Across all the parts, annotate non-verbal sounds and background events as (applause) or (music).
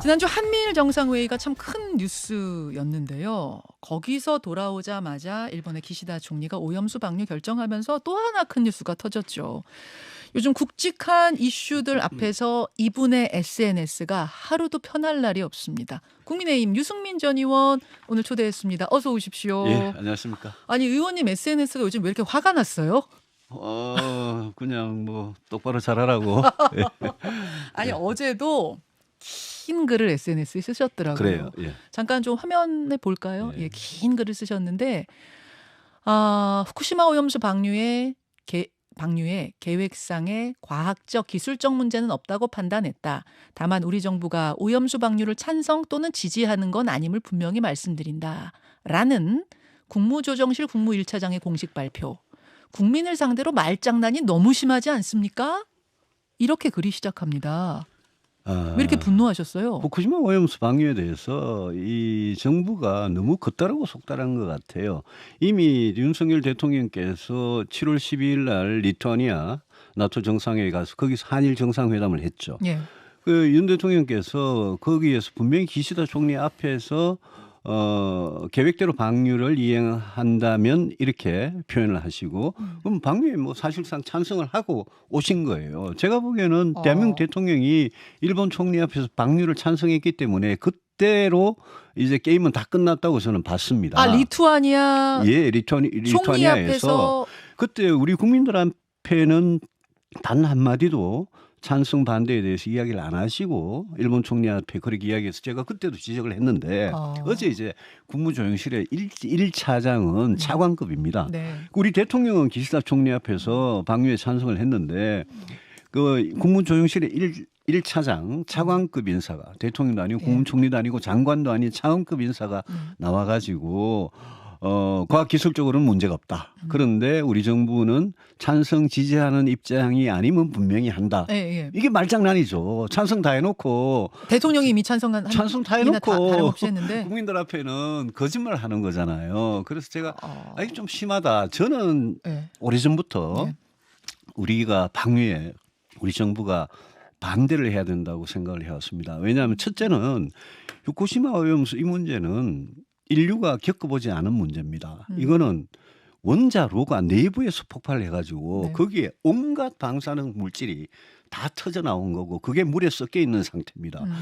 지난주 한미일 정상회의가 참 큰 뉴스였는데요. 거기서 돌아오자마자 일본의 기시다 총리가 오염수 방류 결정하면서 또 하나 큰 뉴스가 터졌죠. 요즘 굵직한 이슈들 앞에서 이분의 SNS가 하루도 편할 날이 없습니다. 국민의힘 유승민 전 의원 오늘 초대했습니다. 어서 오십시오. 예, 안녕하십니까. 아니 의원님 SNS가 요즘 왜 이렇게 화가 났어요? 어, 그냥 뭐 똑바로 잘하라고. 예, (laughs) 아니 어제도 긴 글을 SNS에 쓰셨더라고요. 그래요. 예. 잠깐 좀 화면에 볼까요? 네. 예, 긴 글을 쓰셨는데 아, 후쿠시마 오염수 방류의 개, 방류의 계획상의 과학적 기술적 문제는 없다고 판단했다. 다만 우리 정부가 오염수 방류를 찬성 또는 지지하는 건 아님을 분명히 말씀드린다. 라는 국무조정실 국무 1차장의 공식 발표. 국민을 상대로 말장난이 너무 심하지 않습니까? 이렇게 글이 시작합니다. 아, 왜 이렇게 분노하셨어요? 후쿠시마 오염수 방류에 대해서 이 정부가 너무 겉다르고 속다란 것 같아요. 이미 윤석열 대통령께서 7월 12일 날 리투아니아 나토 정상회의 가서 거기서 한일 정상회담을 했죠. 예. 그윤 대통령께서 거기에서 분명히 기시다 총리 앞에서 어 계획대로 방류를 이행한다면 이렇게 표현을 하시고 음. 그럼 방류에 뭐 사실상 찬성을 하고 오신 거예요. 제가 보기에는 어. 대한민국 대통령이 일본 총리 앞에서 방류를 찬성했기 때문에 그때로 이제 게임은 다 끝났다고 저는 봤습니다. 아 리투아니아 예, 리투아니, 리투아니아에서 앞에서 그때 우리 국민들 앞에는 단 한마디도 찬성 반대에 대해서 이야기를 안 하시고 일본 총리 앞에 그렇게 이야기해서 제가 그때도 지적을 했는데 어. 어제 이제 국무조정실의 일 1차장은 차관급입니다. 네. 우리 대통령은 기시다 총리 앞에서 방류에 찬성을 했는데 그 국무조정실의 일 1차장 차관급 인사가 대통령도 아니고 예. 국무총리도 아니고 장관도 아닌 차관급 인사가 음. 나와가지고 어 과학기술적으로는 문제가 없다. 음. 그런데 우리 정부는 찬성 지지하는 입장이 아니면 분명히 한다. 예, 예. 이게 말장난이죠. 찬성 다 해놓고 대통령이 이미 찬성한 한- 찬성 다 다- 해놓고 했는데 (laughs) 국민들 앞에는 거짓말 하는 거잖아요. 그래서 제가 어, 아 이게 좀 심하다. 저는 예. 오래전부터 네. 우리가 방류에 우리 정부가 반대를 해야 된다고 생각을 해왔습니다. 왜냐하면 첫째는 후쿠시마 오염수 이 문제는 인류가 겪어보지 않은 문제입니다. 음. 이거는 원자로가 내부에서 폭발해가지고 네. 거기에 온갖 방사능 물질이 다 터져 나온 거고 그게 물에 섞여 있는 상태입니다. 음.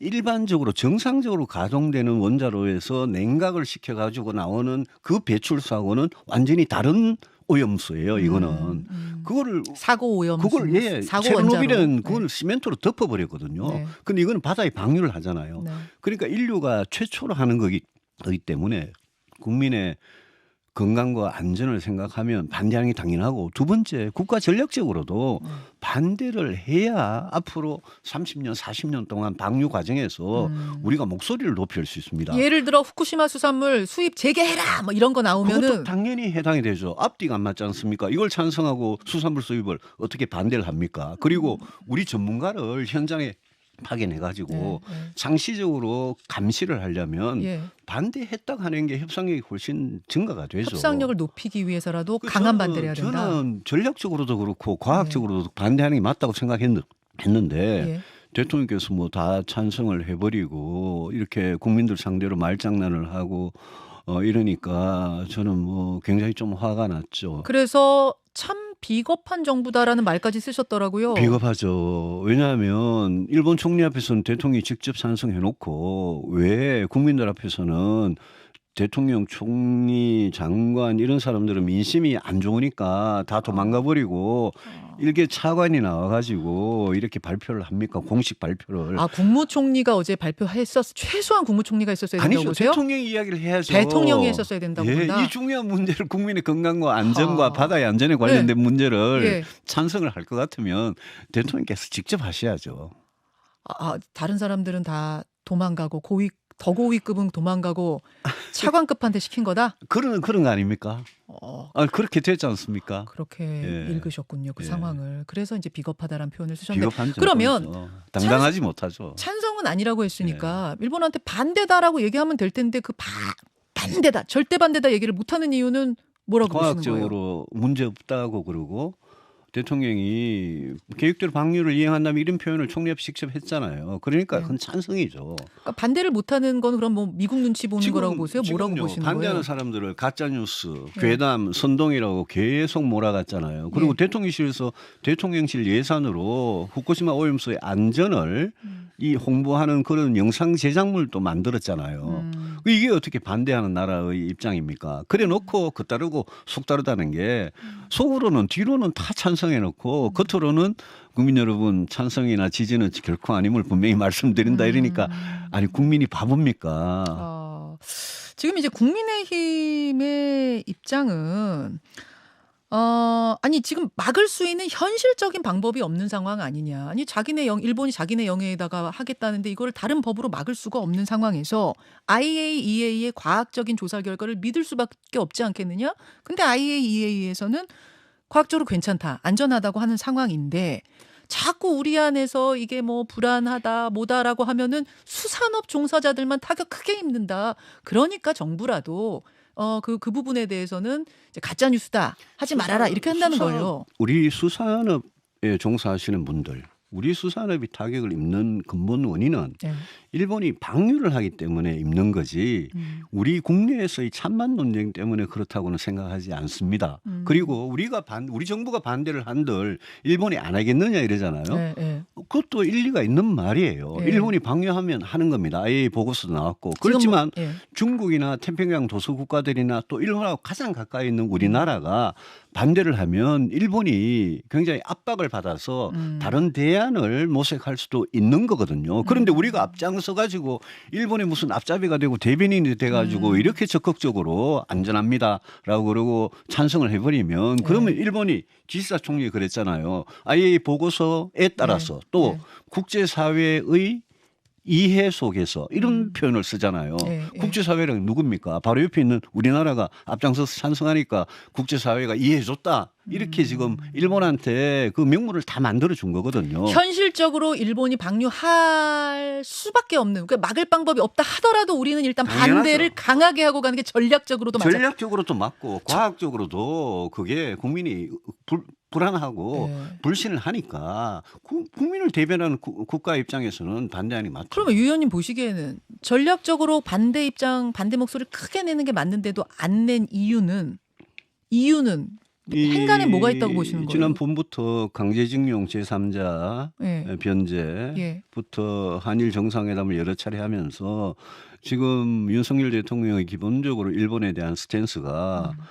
일반적으로 정상적으로 가동되는 원자로에서 냉각을 시켜가지고 나오는 그 배출수하고는 완전히 다른 오염수예요. 이거는 음, 음. 그거를 사고 오염 그걸 예 사고 체르노빌은. 그걸 시멘트로 덮어버렸거든요. 네. 근데 이거는 바다에 방류를 하잖아요. 네. 그러니까 인류가 최초로 하는 거기, 거기 때문에 국민의 건강과 안전을 생각하면 반대하는 게 당연하고 두 번째 국가 전략적으로도 네. 반대를 해야 앞으로 30년 40년 동안 방류 과정에서 음. 우리가 목소리를 높일 수 있습니다. 예를 들어 후쿠시마 수산물 수입 재개해라 뭐 이런 거 나오면은 당연히 해당이 되죠. 앞뒤가 안 맞지 않습니까? 이걸 찬성하고 수산물 수입을 어떻게 반대를 합니까? 그리고 우리 전문가를 현장에 파견해 가지고 네, 네. 상시적으로 감시를 하려면 예. 반대했다고 하는 게 협상력이 훨씬 증가가 되죠. 협상력을 높이기 위해서라도 그 강한 저는- 반대를 해야 된다. 저는 전략적으로도 그렇고 과학적으로도 반대하는 게 맞다고 생각했는데 예. 대통령께서 뭐 다 찬성을 해버리고 이렇게 국민들 상대로 말장난을 하고 어 이러니까 저는 뭐 굉장히 좀 화가 났죠. 그래서 참 비겁한 정부다라는 말까지 쓰셨더라고요. 비겁하죠. 왜냐하면 일본 총리 앞에서는 대통령이 직접 찬성해놓고 왜 국민들 앞에서는 대통령, 총리, 장관 이런 사람들은 민심이 안 좋으니까 다 도망가 버리고 어. 일개 차관이 나와 가지고 이렇게 발표를 합니까? 공식 발표를. 아 국무총리가 어제 발표했었 최소한 국무총리가 있었어야 된다고 아니죠. 보세요? 대통령이 이야기를 해야죠. 대통령이 했었어야 된다고 예, 본다. 이 중요한 문제를 국민의 건강과 안전과 아. 바다의 안전에 관련된 문제를 예. 찬성을 할 것 같으면 대통령께서 직접 하셔야죠. 아, 아, 다른 사람들은 다 도망가고 고위 더 고위급은 도망가고 (laughs) 차관급한테 시킨 거다. 그런 그런 거 아닙니까? 어, 아, 그렇게 됐지 않습니까? 그렇게 예. 읽으셨군요 그 예. 상황을. 그래서 이제 비겁하다라는 표현을 쓰셨는데 비겁한 그러면 정도죠. 당당하지 못하죠. 찬성은 아니라고 예. 했으니까 일본한테 반대다라고 얘기하면 될 텐데 그 바, 반대다 절대 반대다 얘기를 못하는 이유는 뭐라고 보시는 거예요? 과학적으로 문제 없다고 그러고 대통령이 계획대로 방류를 이행한다면 이런 표현을 총리 앞에 직접 했잖아요. 그러니까 네. 그건 찬성이죠. 그러니까 반대를 못하는 건 그럼 뭐 미국 눈치 보는 거라고 보세요? 뭐라고 보시는 반대하는 거예요? 사람들을 가짜 뉴스, 네. 괴담, 선동이라고 계속 몰아갔잖아요. 그리고 네. 대통령실에서 대통령실 예산으로 후쿠시마 오염수의 안전을 음. 이 홍보하는 그런 영상 제작물도 만들었잖아요. 음. 그 이게 어떻게 반대하는 나라의 입장입니까? 그래 놓고 그 따르고 속 따르다는 게 속으로는 뒤로는 다 찬성 해 놓고 겉으로는 국민 여러분 찬성이나 지지는 결코 아님을 분명히 (laughs) 말씀드린다 이러니까 음. 아니 국민이 바보입니까? 어, 지금 이제 국민의힘의 입장은 어, 아니 지금 막을 수 있는 현실적인 방법이 없는 상황 아니냐. 아니 자기네 영 일본이 자기네 영해에다가 하겠다는데 이거를 다른 법으로 막을 수가 없는 상황에서 IAEA의 과학적인 조사 결과를 믿을 수밖에 없지 않겠느냐? 근데 IAEA에서는 과학적으로 괜찮다, 안전하다고 하는 상황인데 자꾸 우리 안에서 이게 뭐 불안하다, 뭐다라고 하면은 수산업 종사자들만 타격 크게 입는다. 그러니까 정부라도 어 그 그 부분에 대해서는 이제 가짜 뉴스다 하지 말아라 이렇게 한다는 수산업- 거예요. 우리 수산업에 종사하시는 분들, 우리 수산업이 타격을 입는 근본 원인은 네. 일본이 방류를 하기 때문에 입는 거지 음. 우리 국내에서의 찬반 논쟁 때문에 그렇다고는 생각하지 않습니다. 음. 그리고 우리가 반 우리 정부가 반대를 한들 일본이 안 하겠느냐 이러잖아요. 네, 네. 그것도 일리가 있는 말이에요. 네. 일본이 방류하면 하는 겁니다. IA 보고서도 나왔고 그렇지만 뭐, 예. 중국이나 태평양 도서 국가들이나 또 일본하고 가장 가까이 있는 우리나라가 반대를 하면 일본이 굉장히 압박을 받아서 음. 다른 대안을 모색할 수도 있는 거거든요. 그런데 음. 우리가 앞장서 가지고 일본에 무슨 앞잡이가 되고 대변인이 돼 가지고 음. 이렇게 적극적으로 안전합니다라고 그러고 찬성을 해 버리면 그러면 네. 일본이 기시다 총리 그랬잖아요. IA 보고서에 따라서 또 네. 국제사회의 이해 속에서 이런 음. 표현을 쓰잖아요. 네, 네. 국제사회는 누굽니까? 바로 옆에 있는 우리나라가 앞장서서 찬성하니까 국제사회가 이해해줬다. 이렇게 음. 지금 일본한테 그 명분을 다 만들어 준 거거든요. 현실적으로 일본이 방류할 수밖에 없는 그러니까 막을 방법이 없다 하더라도 우리는 일단 당연하죠. 반대를 강하게 하고 가는 게 전략적으로도 맞아. 전략적으로도 맞고 과학적으로도 그게 국민이 불, 불안하고 네. 불신을 하니까 구- 국민을 대변하는 구- 국가 입장에서는 반대하는 게 맞죠. 그러면 유 의원님 보시기에는 전략적으로 반대 입장, 반대 목소리를 크게 내는 게 맞는데도 안 낸 이유는 이유는 이 행간에 뭐가 있다고 보시는 거예요? 지난 봄부터 강제징용 제3자 예. 변제부터 예. 한일 정상회담을 여러 차례 하면서 지금 윤석열 대통령의 기본적으로 일본에 대한 스탠스가 음.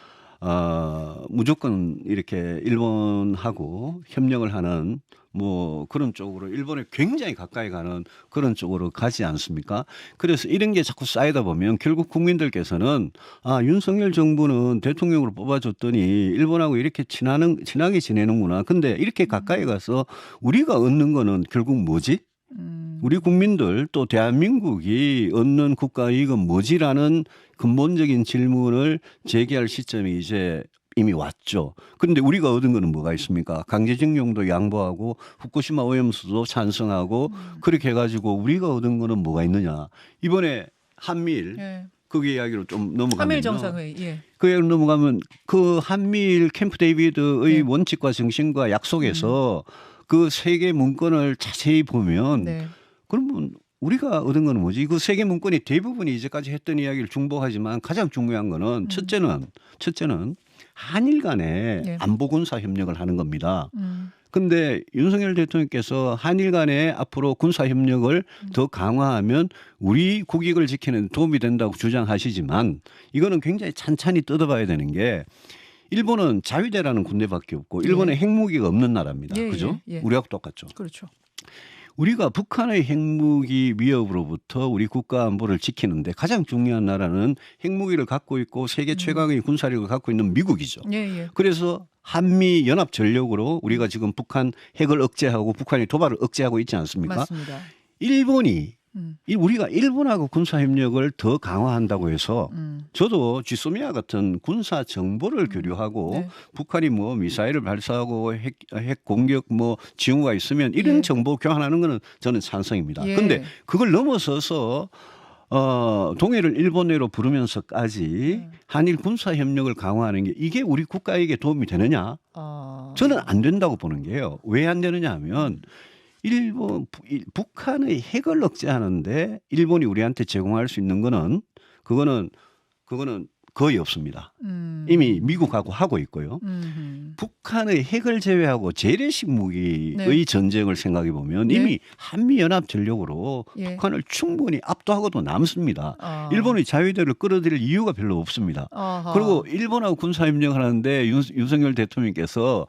아, 무조건 이렇게 일본하고 협력을 하는 뭐 그런 쪽으로 일본에 굉장히 가까이 가는 그런 쪽으로 가지 않습니까? 그래서 이런 게 자꾸 쌓이다 보면 결국 국민들께서는 아, 윤석열 정부는 대통령으로 뽑아줬더니 일본하고 이렇게 친하는, 친하게 지내는구나. 근데 이렇게 가까이 가서 우리가 얻는 거는 결국 뭐지? 음. 우리 국민들 또 대한민국이 얻는 국가 이익은 뭐지라는 근본적인 질문을 제기할 시점이 이제 이미 왔죠. 그런데 우리가 얻은 거는 뭐가 있습니까? 강제징용도 양보하고 후쿠시마 오염수도 찬성하고 음. 그렇게 해가지고 우리가 얻은 거는 뭐가 있느냐? 이번에 한미일 예. 그 이야기로 좀 넘어가면요. 한일 정상회의. 예. 그 이야기로 넘어가면 그 한미일 캠프 데이비드의 네. 원칙과 정신과 약속에서 그 세계 문건을 자세히 보면 네. 그러면 우리가 얻은 건 뭐지? 그 세계 문건이 대부분이 이제까지 했던 이야기를 중복하지만 가장 중요한 거는 음. 첫째는 첫째는 한일 간에 예. 안보 군사 협력을 하는 겁니다. 음. 근데 윤석열 대통령께서 한일 간에 앞으로 군사 협력을 음. 더 강화하면 우리 국익을 지키는 데 도움이 된다고 주장하시지만 이거는 굉장히 찬찬히 뜯어봐야 되는 게 일본은 자위대라는 군대밖에 없고 일본에 예. 핵무기가 없는 나라입니다. 예, 그죠? 예, 예. 우리하고 똑같죠. 그렇죠. 우리가 북한의 핵무기 위협으로부터 우리 국가 안보를 지키는데 가장 중요한 나라는 핵무기를 갖고 있고 세계 최강의 군사력을 갖고 있는 미국이죠. 예, 예. 그래서 한미 연합 전력으로 우리가 지금 북한 핵을 억제하고 북한의 도발을 억제하고 있지 않습니까? 맞습니다. 일본이 음. 이 우리가 일본하고 군사 협력을 더 강화한다고 해서 음. 저도 지소미아 같은 군사 정보를 교류하고 네. 북한이 뭐 미사일을 발사하고 핵, 핵 공격 뭐 징후가 있으면 이런 예. 정보 교환하는 거는 저는 찬성입니다. 예. 근데 그걸 넘어서서 어, 동해를 일본해로 부르면서까지 네. 한일 군사 협력을 강화하는 게 이게 우리 국가에게 도움이 되느냐? 어. 저는 안 된다고 보는 게요. 왜 안 되느냐 하면 일본 북한의 핵을 억제하는데 일본이 우리한테 제공할 수 있는 거는 그거는 그거는 거의 없습니다. 음. 이미 미국하고 하고 있고요. 음흠. 북한의 핵을 제외하고 재래식 무기의 네. 전쟁을 생각해 보면 네. 이미 한미 연합 전력으로 예. 북한을 충분히 압도하고도 남습니다. 어. 일본의 자위대를 끌어들일 이유가 별로 없습니다. 어허. 그리고 일본하고 군사 협력을 하는데 윤, 윤석열 대통령께서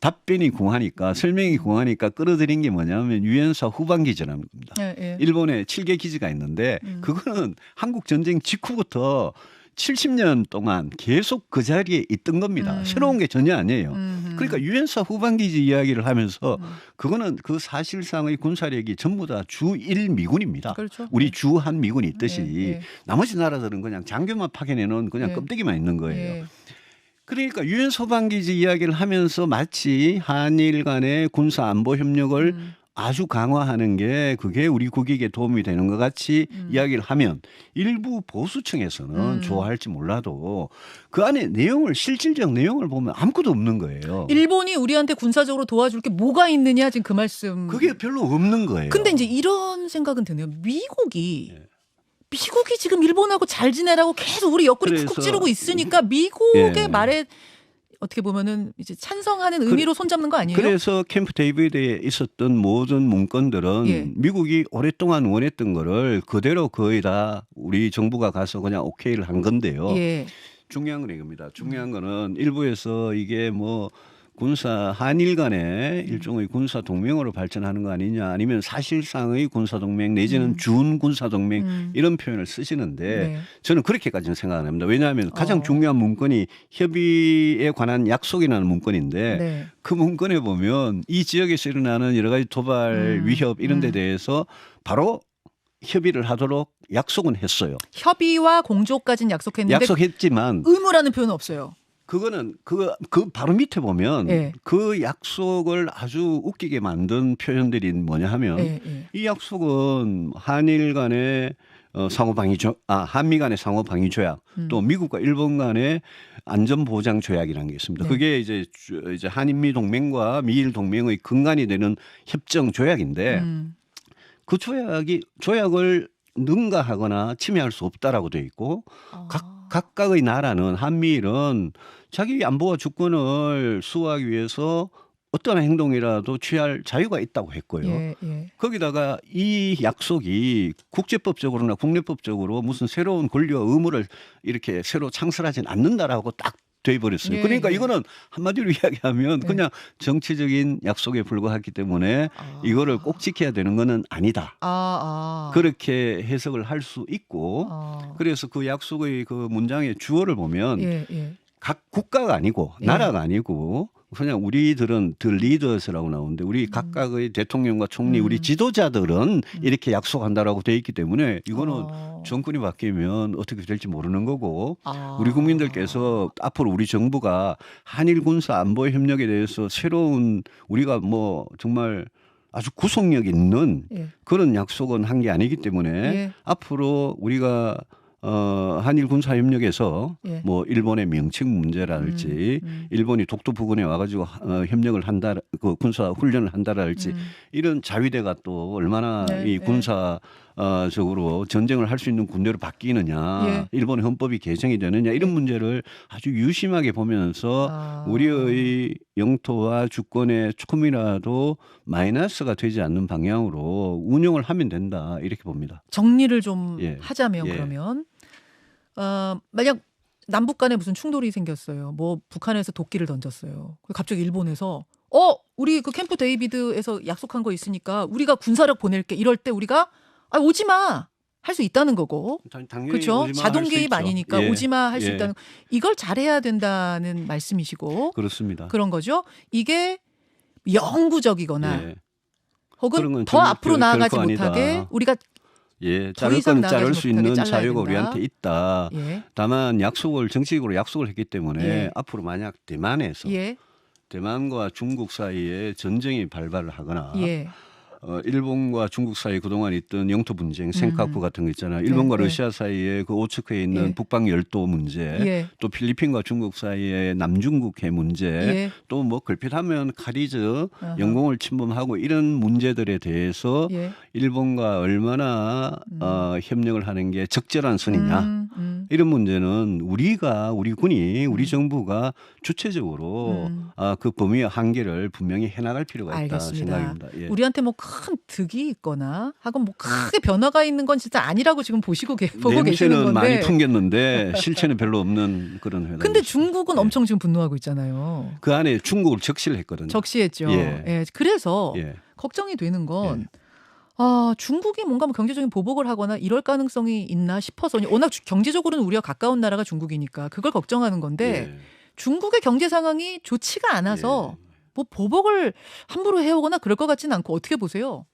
답변이 궁하니까 설명이 궁하니까 끌어들인 게 뭐냐면 유엔사 후반 기지라는 겁니다. 예, 예. 일본에 7개 기지가 있는데 음. 그거는 한국 전쟁 직후부터 70년 동안 계속 그 자리에 있던 겁니다. 음. 새로운 게 전혀 아니에요. 음흠. 그러니까 유엔사 후반 기지 이야기를 하면서 음. 그거는 그 사실상의 군사력이 전부 다 주1 미군입니다. 그렇죠. 우리 주한 미군이 있듯이 예, 예. 나머지 나라들은 그냥 장교만 파견해 놓은 그냥 예. 껍데기만 있는 거예요. 예. 그러니까 유엔 소방기지 이야기를 하면서 마치 한일 간의 군사 안보 협력을 음. 아주 강화하는 게 그게 우리 국익에 도움이 되는 것 같이 음. 이야기를 하면 일부 보수층에서는 음. 좋아할지 몰라도 그 안에 내용을 실질적 내용을 보면 아무것도 없는 거예요. 일본이 우리한테 군사적으로 도와줄 게 뭐가 있느냐 지금 그 말씀. 그게 별로 없는 거예요. 근데 이제 이런 생각은 드네요. 미국이 예. 미국이 지금 일본하고 잘 지내라고 계속 우리 옆구리 쿡쿡 찌르고 있으니까 미국의 예. 말에 어떻게 보면은 이제 찬성하는 의미로 손잡는 거 아니에요? 그래서 캠프 데이비드에 있었던 모든 문건들은 예. 미국이 오랫동안 원했던 거를 그대로 거의 다 우리 정부가 가서 그냥 오케이를 한 건데요. 예. 중요한 건 이겁니다. 중요한 거는 일부에서 이게 뭐 군사 한일 간의 일종의 군사 동맹으로 발전하는 거 아니냐 아니면 사실상의 군사 동맹 내지는 음. 준 군사 동맹 음. 이런 표현을 쓰시는데 네. 저는 그렇게까지는 생각 안 합니다. 왜냐하면 가장 어. 중요한 문건이 협의에 관한 약속이라는 문건인데 네. 그 문건에 보면 이 지역에서 일어나는 여러 가지 도발 음. 위협 이런 데 음. 대해서 바로 협의를 하도록 약속은 했어요. 협의와 공조까지는 약속했는데 약속했지만 의무라는 표현은 없어요. 그거는 그, 그 바로 밑에 보면 예. 그 약속을 아주 웃기게 만든 표현들이 뭐냐 하면 예, 예. 이 약속은 한일 간의 어, 상호 방위 조, 아, 한미 간의 상호 방위 조약 음. 또 미국과 일본 간의 안전 보장 조약이라는 게 있습니다. 네. 그게 이제 주- 이제 한인미 동맹과 미일 동맹의 근간이 되는 협정 조약인데 음. 그 조약이 조약을 능가하거나 침해할 수 없다라고 돼 있고 아. 각, 각각의 나라는 한미일은 자기 안보와 주권을 수호하기 위해서 어떤 행동이라도 취할 자유가 있다고 했고요. 예, 예. 거기다가 이 약속이 국제법적으로나 국내법적으로 무슨 새로운 권리와 의무를 이렇게 새로 창설하진 않는다라고 딱 돼 버렸어요. 예, 그러니까 예. 이거는 한마디로 (laughs) 이야기하면 예. 그냥 정치적인 약속에 불과하기 때문에 아. 이거를 꼭 지켜야 되는 거는 아니다. 아, 아. 그렇게 해석을 할 수 있고 아. 그래서 그 약속의 그 문장의 주어를 보면 예, 예. 각 국가가 아니고 예. 나라가 아니고 그냥 우리들은 더 리더스라고 나오는데 우리 각각의 대통령과 총리 음. 우리 지도자들은 이렇게 약속한다라고 돼 있기 때문에 이거는 어. 정권이 바뀌면 어떻게 될지 모르는 거고 아. 우리 국민들께서 앞으로 우리 정부가 한일 군사 안보 협력에 대해서 새로운 우리가 뭐 정말 아주 구속력 있는 예. 그런 약속은 한 게 아니기 때문에 예. 앞으로 우리가 어 한일 군사 협력에서 예. 뭐 일본의 명칭 문제랄지 음, 음. 일본이 독도 부근에 와가지고 어, 협력을 한다 그 군사 훈련을 한다랄지 음. 이런 자위대가 또 얼마나 네, 이 네. 군사 군사적으로 전쟁을 할 수 있는 군대로 바뀌느냐 예. 일본의 헌법이 개정이 되느냐 이런 문제를 아주 유심하게 보면서 아. 우리의 영토와 주권에 조금이라도 마이너스가 되지 않는 방향으로 운영을 하면 된다 이렇게 봅니다. 정리를 좀 예. 하자면 예. 그러면 어, 만약 남북 간에 무슨 충돌이 생겼어요. 뭐 북한에서 도끼를 던졌어요. 갑자기 일본에서 어 우리 그 캠프 데이비드에서 약속한 거 있으니까 우리가 군사력 보낼게 이럴 때 우리가 아 오지 마. 할 수 있다는 거고. 그렇죠? 오지마 자동 할수 개입. 아니니까 예. 오지 마 할수 예. 있다는 이걸 잘해야 된다는 말씀이시고 그렇습니다. 그런 거죠. 이게 영구적이거나 예. 혹은 건더 절- 앞으로 결- 나아가지 못하게 아니다. 우리가 예, 더 자를 건 자를 수 있는 자유가 된다. 우리한테 있다. 예. 다만 약속을 정치적으로 약속을 했기 때문에 예. 앞으로 만약 대만에서 예. 대만과 중국 사이에 전쟁이 발발을 하거나 예. 어, 일본과 중국 사이 그동안 있던 영토 분쟁, 생카쿠 음. 같은 거 있잖아요. 일본과 네, 네. 러시아 사이에 그 오츠크에 있는 예. 북방 열도 문제, 예. 또 필리핀과 중국 사이의 남중국해 문제, 예. 또뭐 걸핏하면 카리즈 아하. 영공을 침범하고 이런 문제들에 대해서 예. 일본과 얼마나 어, 협력을 하는 게 적절한 선이냐. 음, 음. 이런 문제는 우리가 우리 군이 우리 정부가 주체적으로 음. 아, 그 범위의 한계를 분명히 해나갈 필요가 있다 알겠습니다. 생각입니다. 예. 우리한테 뭐큰 득이 있거나 하고 뭐 크게 변화가 있는 건 진짜 아니라고 지금 보시고 계, 보고 계시는 건데. 많이 풍겼는데 실체는 별로 없는 그런 회담. 근데 중국은 예. 엄청 지금 분노하고 있잖아요. 그 안에 중국을 적시를 했거든요. 적시했죠. 예. 예. 그래서 예. 걱정이 되는 건 아, 중국이 뭔가 뭐 경제적인 보복을 하거나 이럴 가능성이 있나 싶어서 워낙 주- 경제적으로는 우리가 가까운 나라가 중국이니까 그걸 걱정하는 건데 예. 중국의 경제 상황이 좋지가 않아서 예. 뭐 보복을 함부로 해오거나 그럴 것 같지는 않고 어떻게 보세요?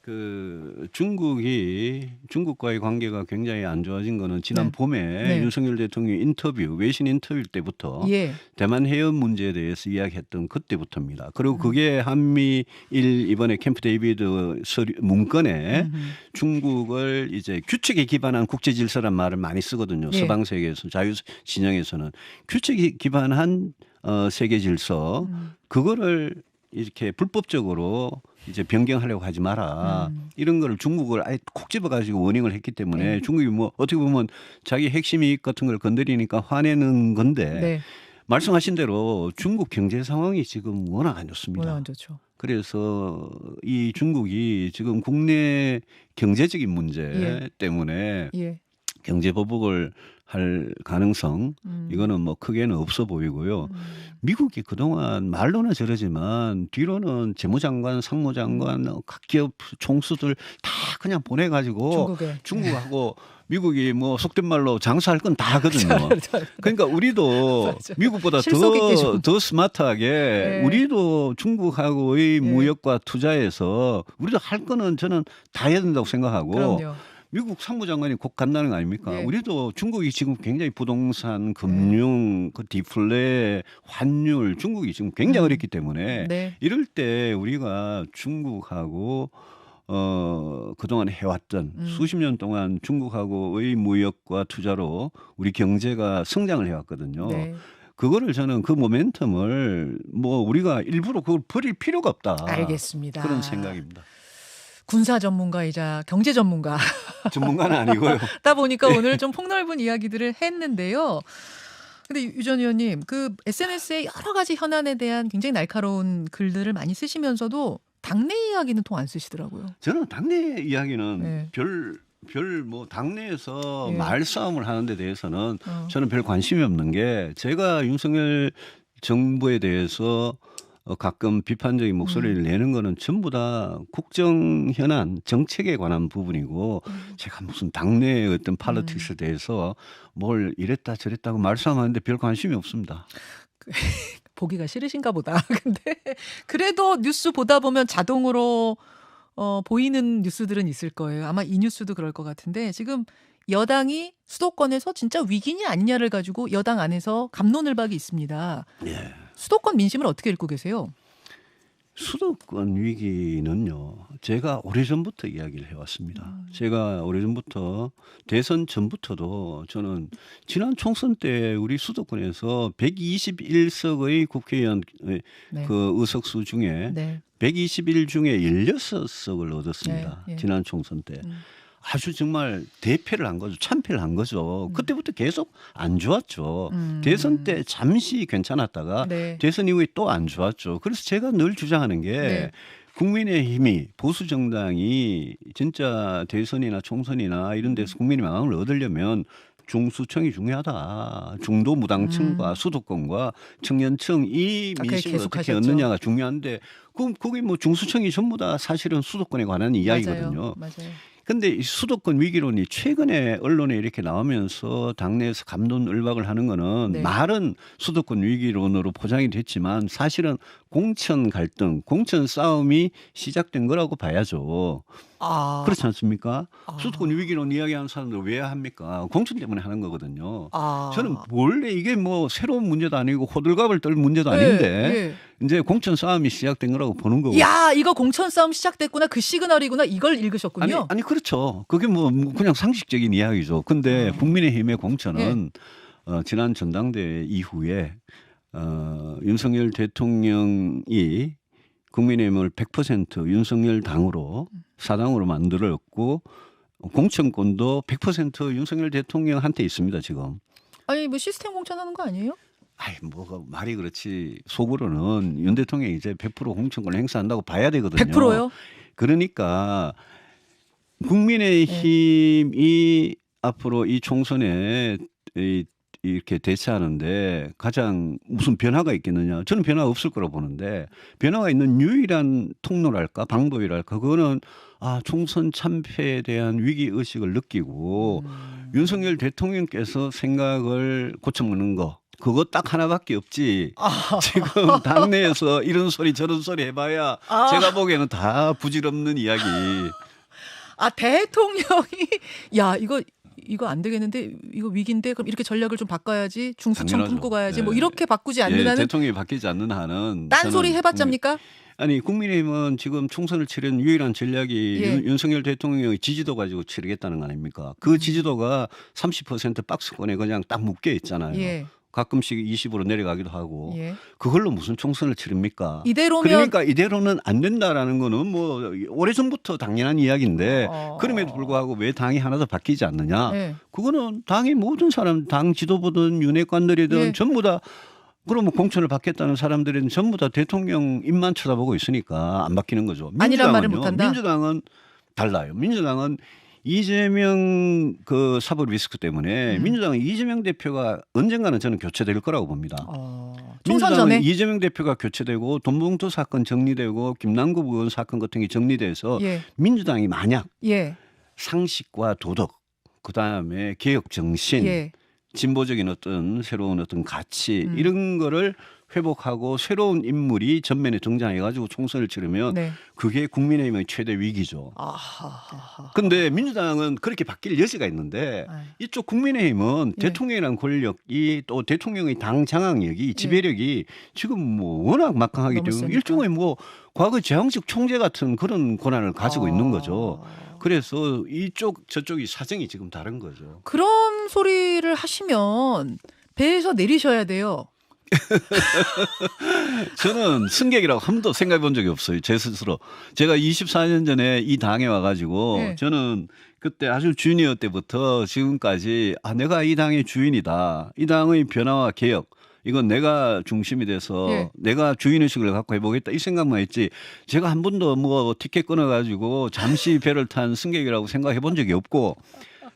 그 중국이 중국과의 관계가 굉장히 안 좋아진 거는 지난 네. 봄에 네. 윤석열 대통령 인터뷰 외신 인터뷰 때부터 예. 대만 해협 문제에 대해서 이야기했던 그때부터입니다. 그리고 음. 그게 한미일 이번에 캠프 데이비드 서류 문건에 음흠. 중국을 이제 규칙에 기반한 국제 질서란 말을 많이 쓰거든요. 예. 서방 세계에서 자유 진영에서는 규칙에 기반한 어, 세계 질서 음. 그거를 이렇게 불법적으로 이제 변경하려고 하지 마라. 음. 이런 거를 중국을 아예 콕 집어 가지고 워닝을 했기 때문에 네. 중국이 뭐 어떻게 보면 자기 핵심 이익 같은 걸 건드리니까 화내는 건데 네. 말씀하신 대로 중국 경제 상황이 지금 워낙 안 좋습니다. 워낙 안 좋죠. 그래서 이 중국이 지금 국내 경제적인 문제 예. 때문에 예. 경제 보복을 할 가능성 음. 이거는 뭐 크게는 없어 보이고요. 음. 미국이 그동안 말로는 저러지만 뒤로는 재무장관, 상무장관, 어, 각 기업 총수들 다 그냥 보내 가지고 중국에 중국하고 미국이 뭐 속된 말로 장사할 건 다 하거든요. (laughs) 그러니까 우리도. 미국보다 더, 좀. 더 스마트하게 네. 우리도 중국하고의 네. 무역과 투자에서 우리도 할 거는 저는 다 해야 된다고 생각하고 그럼요. 미국 상무장관이 곧 간다는 거 아닙니까? 예. 우리도 중국이 지금 굉장히 부동산, 금융, 그 디플레, 환율 중국이 지금 굉장히 음. 어렵기 때문에 네. 이럴 때 우리가 중국하고 어 그동안 해왔던 음. 수십 년 동안 중국하고의 무역과 투자로 우리 경제가 성장을 해왔거든요. 네. 그거를 저는 그 모멘텀을 뭐 우리가 일부러 그걸 버릴 필요가 없다. 알겠습니다. 그런 생각입니다. 군사 전문가이자 경제 전문가 (laughs) 전문가는 아니고요. 다 보니까 오늘 좀 폭넓은 이야기들을 했는데요. 근데 유 전 의원님, 그 SNS에 여러 가지 현안에 대한 굉장히 날카로운 글들을 많이 쓰시면서도 당내 이야기는 통 안 쓰시더라고요. 저는 당내 이야기는 네. 별 별 뭐 당내에서 예. 말싸움을 하는 데 대해서는 어. 저는 별 관심이 없는 게 제가 윤석열 정부에 대해서 어, 가끔 비판적인 목소리를 음. 내는 거는 전부 다 국정 현안 정책에 관한 부분이고 음. 제가 무슨 당내의 어떤 팔로틱스에 대해서 뭘 이랬다 저랬다고 말싸움하는데 별 관심이 없습니다. (laughs) 보기가 싫으신가 보다. (laughs) 근데 그래도 뉴스 보다 보면 자동으로 어, 보이는 뉴스들은 있을 거예요. 아마 이 뉴스도 그럴 것 같은데 지금 여당이 수도권에서 진짜 위기냐 아니냐를 가지고 여당 안에서 감론을박이 있습니다. 예. 수도권 민심을 어떻게 읽고 계세요? 수도권 위기는요. 제가 오래전부터 이야기를 해왔습니다. 음. 제가 오래전부터 대선 전부터도 저는 지난 총선 때 우리 수도권에서 121석의 국회의원 의 네. 그 의석수 중에 네. 121 중에 16석을 얻었습니다. 네, 예. 지난 총선 때. 음. 아주 정말 대패를 한 거죠. 참패를 한 거죠. 음. 그때부터 계속 안 좋았죠. 음. 대선 때 잠시 괜찮았다가 네. 대선 이후에 또 안 좋았죠. 그래서 제가 늘 주장하는 게 네. 국민의힘이 보수 정당이 진짜 대선이나 총선이나 이런 음. 데서 국민의 마음을 얻으려면 중수청이 중요하다. 중도 무당층과 음. 수도권과 청년층 이 아, 그 민심을 어떻게 하셨죠. 얻느냐가 중요한데 그럼 거기 뭐 중수청이 전부 다 사실은 수도권에 관한 이야기거든요. 맞아요. 맞아요. 근데 이 수도권 위기론이 최근에 언론에 이렇게 나오면서 당내에서 감론을박을 하는 거는 네. 말은 수도권 위기론으로 포장이 됐지만 사실은 공천 갈등, 공천 싸움이 시작된 거라고 봐야죠. 아. 그렇지 않습니까? 아. 수도권 위기론 이야기하는 사람들 왜 합니까? 공천 때문에 하는 거거든요. 아. 저는 원래 이게 뭐 새로운 문제도 아니고 호들갑을 떨 문제도 예, 아닌데 예. 이제 공천 싸움이 시작된 거라고 보는 거고. 야, 이거 공천 싸움 시작됐구나. 그 시그널이구나. 이걸 아니, 읽으셨군요. 아니 그렇죠. 그게 뭐 그냥 상식적인 이야기죠. 근데 아. 국민의힘의 공천은 어, 지난 전당대회 이후에 어, 윤석열 대통령이 국민의힘을 100% 윤석열 당으로 사당으로 만들었고 공천권도 100% 윤석열 대통령한테 있습니다 지금. 아니, 뭐 시스템 공천하는 거 아니에요? 아이 뭐가 말이 그렇지 속으로는 윤 대통령이 이제 100% 공천권을 행사한다고 봐야 되거든요. 100%요? 그러니까 국민의힘이 앞으로 이 총선에 이, 이렇게 대처하는데 가장 무슨 변화가 있겠느냐? 저는 변화 없을 거라고 보는데 변화가 있는 유일한 통로랄까 방법이랄까 그거는 아 총선 참패에 대한 위기 의식을 느끼고 음. 윤석열 대통령께서 생각을 고쳐먹는 거 그거 딱 하나밖에 없지. 아, 지금 당내에서 이런 소리 저런 소리 해봐야 아. 제가 보기에는 다 부질없는 이야기. 아, 대통령이 야, 이거 이거 안 되겠는데 이거 위기인데 그럼 이렇게 전략을 좀 바꿔야지 중수청. 품고 가야지 뭐 네. 이렇게 바꾸지 않는 예, 한은 대통령이 바뀌지 않는 한은 딴 소리 저는 해봤잡니까? 국민- 아니 국민의힘은 지금 총선을 치른 유일한 전략이 예. 윤, 윤석열 대통령의 지지도 가지고 치르겠다는 거 아닙니까? 그 지지도가 30% 박스권에 그냥 딱 묶여 있잖아요. 예, 가끔씩 20으로 내려가기도 하고 예. 그걸로 무슨 총선을 치릅니까? 이대로면 그러니까 이대로는 안 된다라는 거는 뭐 오래전부터 당연한 이야기인데 어. 그럼에도 불구하고 왜 당이 하나도 바뀌지 않느냐? 예. 그거는 당의 모든 사람, 당 지도부든 윤핵관들이든 예. 전부 다 그러면 공천을 받겠다는 사람들은 전부 다 대통령 입만 쳐다보고 있으니까 안 바뀌는 거죠. 아니란 말을 못한다? 민주당은 달라요. 민주당은 이재명 그 사법 리스크 때문에 음. 민주당은 이재명 대표가 언젠가는 저는 교체될 거라고 봅니다. 어, 총선 전에 이재명 대표가 교체되고 돈봉투 사건 정리되고 김남국 의원 사건 같은 게 정리돼서 예, 민주당이 만약 예, 상식과 도덕 그다음에 개혁 정신 예. 진보적인 어떤 새로운 어떤 가치 음. 이런 거를 회복하고 새로운 인물이 전면에 등장해 가지고 총선을 치르면 네. 그게 국민의힘의 최대 위기죠. 아하하하. 근데 민주당은 그렇게 바뀔 여지가 있는데 아이, 이쪽 국민의힘은 예. 대통령이라는 권력이 또 대통령의 당 장악력이 지배력이 지금 뭐 워낙 막강하기 때문에 세니까. 일종의 뭐 과거 제왕적 총재 같은 그런 권한을 가지고 있는 거죠. 아. 그래서 이쪽 저쪽이 사정이 지금 다른 거죠. 그런 소리를 하시면 배에서 내리셔야 돼요. (laughs) 저는 승객이라고 한 번도 생각해 본 적이 없어요. 제 스스로. 제가 24년 전에 이 당에 와가지고 네. 저는 그때 아주 주니어 때부터 지금까지 아, 내가 이 당의 주인이다. 이 당의 변화와 개혁. 이건 내가 중심이 돼서 예. 내가 주인의식을 갖고 해보겠다 이 생각만 했지 제가 한 번도 뭐 티켓 끊어가지고 잠시 배를 탄 승객이라고 생각해 본 적이 없고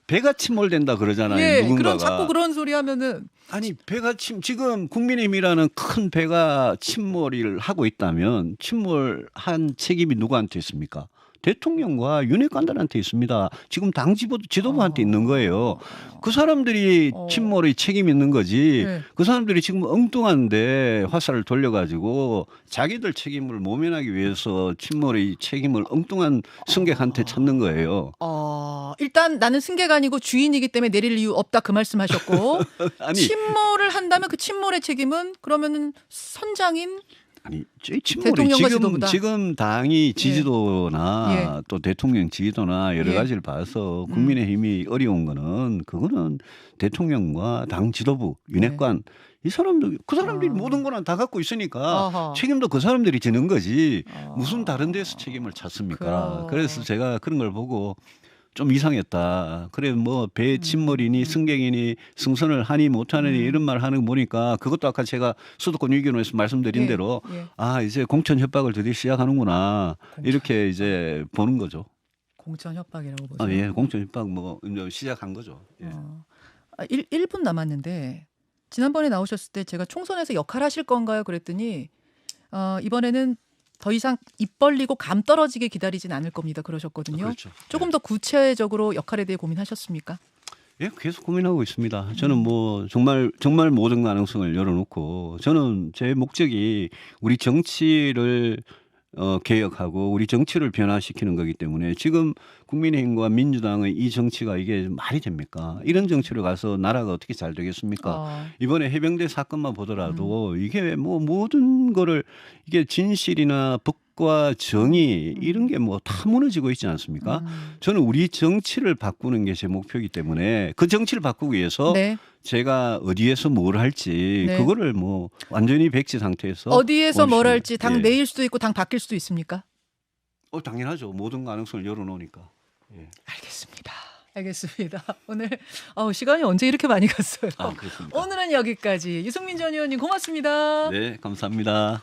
배가 침몰된다 그러잖아요 예, 누군가가 그런 자꾸 그런 소리 하면은 아니 배가 침 지금 국민의힘이라는 큰 배가 침몰을 하고 있다면 침몰한 책임이 누구한테 있습니까? 대통령과 윤핵관들한테 있습니다. 지금 당 지도, 지도부한테 있는 거예요. 그 사람들이 어. 침몰의 책임이 있는 거지. 네. 그 사람들이 지금 엉뚱한데 화살을 돌려가지고 자기들 책임을 모면하기 위해서 침몰의 책임을 엉뚱한 승객한테 찾는 거예요. 어, 일단 나는 승객 아니고 주인이기 때문에 내릴 이유 없다 그 말씀하셨고 (laughs) 침몰을 한다면 그 침몰의 책임은 그러면은 선장인 아니 이 침몰이 지금. 지금 당이 지지도나 예. 또 대통령 지지도나 여러 예. 가지를 봐서 음. 국민의힘이 어려운 거는 그거는 대통령과 당 지도부 윤핵관 이 사람들 그 사람들이 네. 아. 모든 거는 다 갖고 있으니까 어허. 책임도 그 사람들이 지는 거지 어. 무슨 다른 데서 책임을 찾습니까? 그럼. 그래서 제가 그런 걸 보고 좀 이상했다. 그래 뭐 배 침몰이니 승객이니 승선을 하니 못하느니 음. 이런 말 하는 거 보니까 그것도 아까 제가 수도권 위기론에서 말씀드린 예, 대로 예. 아 이제 공천 협박을 드디어 시작하는구나 공천 이렇게 이제 보는 거죠. 공천 협박이라고 보죠. 아, 예, 공천 협박 뭐 시작한 거죠. 예. 어. 아, 1, 1분 남았는데 지난번에 나오셨을 때 제가 총선에서 역할 하실 건가요? 그랬더니 어, 이번에는 더 이상 입 벌리고 감 떨어지게 기다리진 않을 겁니다. 그러셨거든요. 그렇죠. 조금 더 구체적으로 역할에 대해 고민하셨습니까? 예, 계속 고민하고 있습니다. 저는 뭐 정말 정말 모든 가능성을 열어놓고 저는 제 목적이 우리 정치를 어, 개혁하고 우리 정치를 변화시키는 거기 때문에 지금 국민의힘과 민주당의 이 정치가 이게 말이 됩니까? 이런 정치를 가서 나라가 어떻게 잘 되겠습니까? 어, 이번에 해병대 사건만 보더라도 이게 뭐 모든 거를 이게 진실이나 법 과 정의 이런 게 뭐 다 무너지고 있지 않습니까? 음. 저는 우리 정치를 바꾸는 게 제 목표이기 때문에 그 정치를 바꾸기 위해서 네. 제가 어디에서 뭘 할지 네. 그거를 뭐 완전히 백지 상태에서 어디에서 뭘 할지 당 예. 내일 수도 있고 당 바뀔 수도 있습니까? 어 당연하죠. 모든 가능성을 열어놓으니까. 예. 알겠습니다. 알겠습니다. (laughs) 오늘 어, 시간이 언제 이렇게 많이 갔어요? 아. 오늘은 여기까지 유승민 전 의원님 고맙습니다. 네 감사합니다.